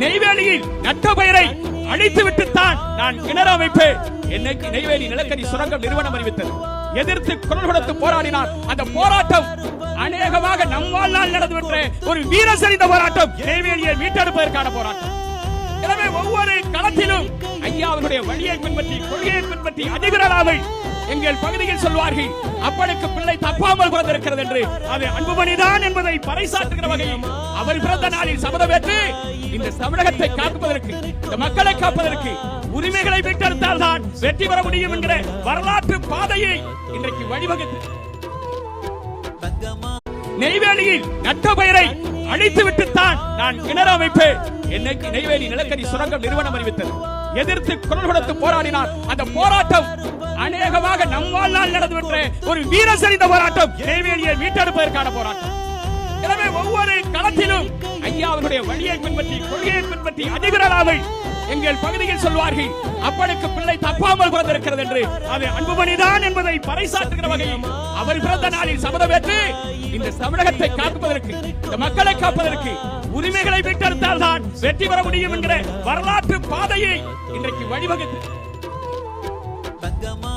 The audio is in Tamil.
நெய்வேலியில் நட்ட பெயரை அழித்து விட்டுத்தான் நான் கிணறு அமைப்பேன். என்னைக்கு நெய்வேலி நிலக்கரி சுரங்கம் நிறுவனம் அறிவித்தது. எதிர்த்து குரல் கொடுத்து போராடினார். அந்த போராட்டம் அநேகமாக நம் வாழ்நாள் நடந்துவிட்ட ஒரு வீர சரிந்த போராட்டம். நெய்வேலியை மீட்டெடுப்பதற்கான போராட்டம். எனவே ஒவ்வொரு களத்திலும் ஐயா அவருடைய வழியை பின்பற்றி கொள்கையை பின்பற்றி அதிபராமல் எங்கள் பகுதியில் சொல்வார்கள் அப்பனுக்கு பிள்ளை தப்பாமல் பிறந்திருக்கிறது என்று. அது அன்புமணிதான் என்பதை பறைசாற்றுகிற வகையில் அவர் பிறந்த நாளில் சபதமேற்று இந்த தமிழகத்தை காப்பதற்கு இந்த மக்களை காப்பதற்கு உரிமைகளை மீட்டெடுத்தால் தான் வெற்றி பெற முடியும் என்கிற வரலாற்று பாதையை இன்றைக்கு வழிவகுத்து நெய்வேலியில் நட்ட பெயரை அழித்து விட்டுத்தான் நான் கிணறு அமைப்பேன் என்னைக்கு நெய்வேலி நிலக்கரி சுரங்கம் நிறுவனம் அறிவித்தது. எதிர்த்து குரல் கொடுத்து போராடினார் அந்த போராட்டம் நம் வாழ்நாள் நடந்துவிட்ட ஒரு வீர சரிந்த போராட்டம் நெய்வேலியை மீட்டெடுப்பதற்கான போராட்டம். எனவே ஒவ்வொரு களத்திலும் ஐயா அவருடைய வழியை பின்பற்றி கொள்கையை பின்பற்றி அதிபராமல் எங்கள் பகுதியில் சொல்வார்கள். அப்பனுக்கு பிள்ளை தப்பாமல் பிறந்திருக்கிறது என்று. அது அன்புமணிதான் என்பதை பறைசாற்றுகிற வகையில் அவர் பிறந்த நாளில் சபதமேற்று இந்த தமிழகத்தை காப்பதற்கு இந்த மக்களை காப்பதற்கு உரிமைகளை மீட்டெடுத்தால் தான் வெற்றி பெற முடியும் என்கிற வரலாற்று பாதையை இன்றைக்கு வழிவகுத்து